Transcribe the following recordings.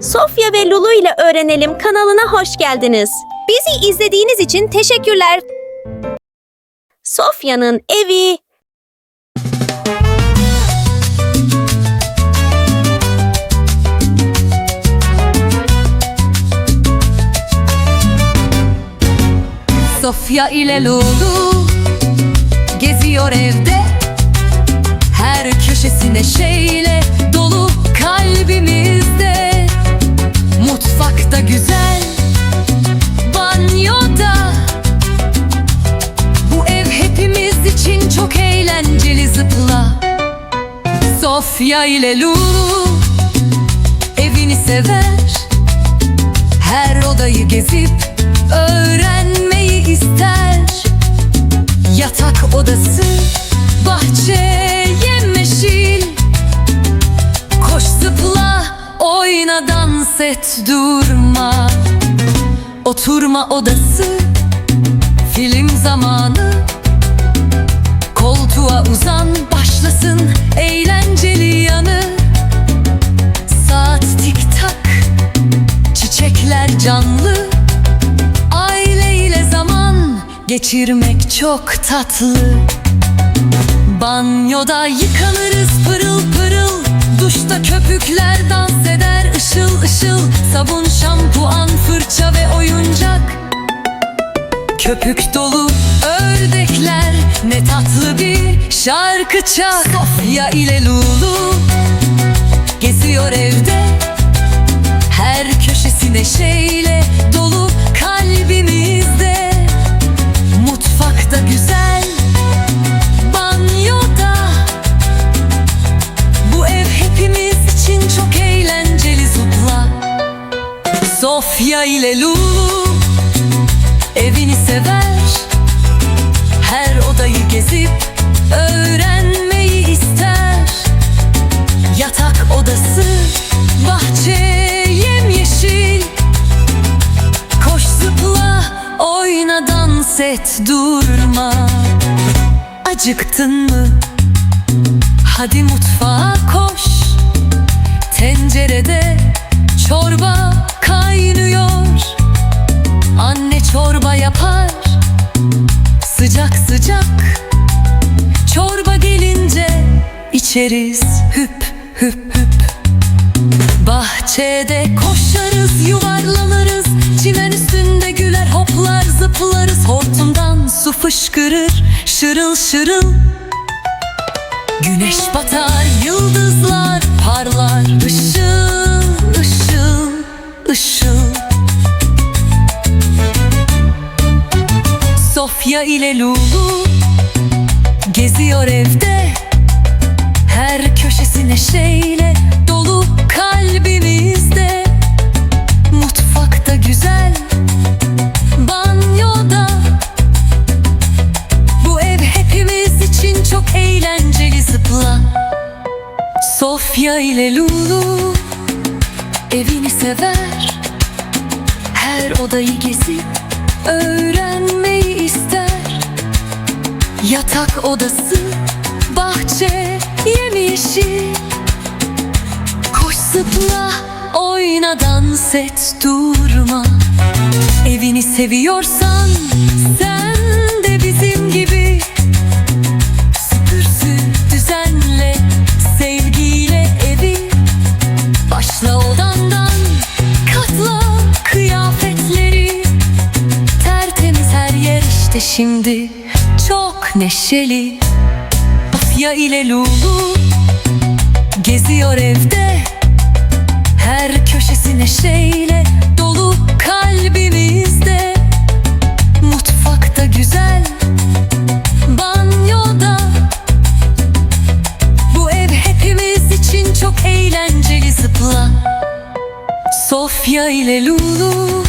Sofya ve Lulu ile öğrenelim kanalına hoş geldiniz. Bizi izlediğiniz için teşekkürler. Sofya'nın evi. Sofya ile Lulu geziyor evde Her köşesi neşeyle Sofya ile Lulu evini sever. Her odayı gezip öğrenmeyi ister. Yatak odası, bahçe, yemyeşil Koş zıpla, oyna dans et durma. Oturma odası, film zamanı. Koltuğa uzan, başlasın eğlenceli yanı. Saat tik tak Çiçekler canlı. Aileyle zaman geçirmek çok tatlı. Banyoda yıkanırız pırıl pırıl. Duşta köpükler dans eder ışıl ışıl. Sabun, şampuan, fırça ve oyuncak. Köpük dolu ördekler Ne tatlı bir şarkı çak Sofya ile Lulu Geziyor evde. Her köşesi neşeyle dolu kalbimizde. Mutfakta güzel, banyoda. Bu ev hepimiz için çok eğlenceli zıpla. Sofya ile Lulu evini sever gezip öğrenmeyi ister. Yatak odası, bahçe, yemyeşil. Koş zıpla, oyna dans et durma. Acıktın mı? Hadi mutfağa koş. Tencerede çorba içeriz hüp hüp hüp. Bahçede koşarız yuvarlanırız. Çimen üstünde güler hoplar zıplarız. Hortumdan su fışkırır şırıl şırıl. Güneş batar yıldızlar parlar. Işıl ışıl ışıl. Sofya ile Lulu geziyor evde neşeyle dolu kalbimizde. Mutfakta güzel, banyoda. Bu ev hepimiz için çok eğlenceli zıpla. Sofya ile Lulu evini sever. Her odayı gezip öğrenmeyi ister. Yatak odası, bahçe, yemyeşil Koş zıpla, oyna dans et durma. Evini seviyorsan sen de bizim gibi. Süpürsün, düzenle, sevgiyle evi. Başla odandan, katla kıyafetleri. Tertemiz her yer işte şimdi çok neşeli Sofya ile Lulu geziyor evde. Her köşesi neşeyle dolu kalbimizde. Mutfakta güzel, banyoda. Bu ev hepimiz için çok eğlenceli zıpla. Sofya ile Lulu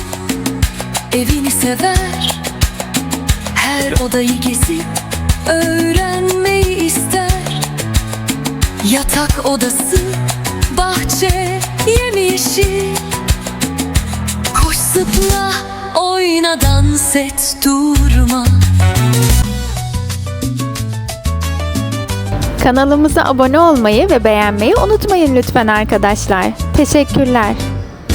evini sever. Her odayı gezip öğrenmeyi ister Yatak odası, bahçe, yemyeşil Koş zıpla, oyna dans et durma Kanalımıza abone olmayı ve beğenmeyi unutmayın lütfen arkadaşlar. Teşekkürler.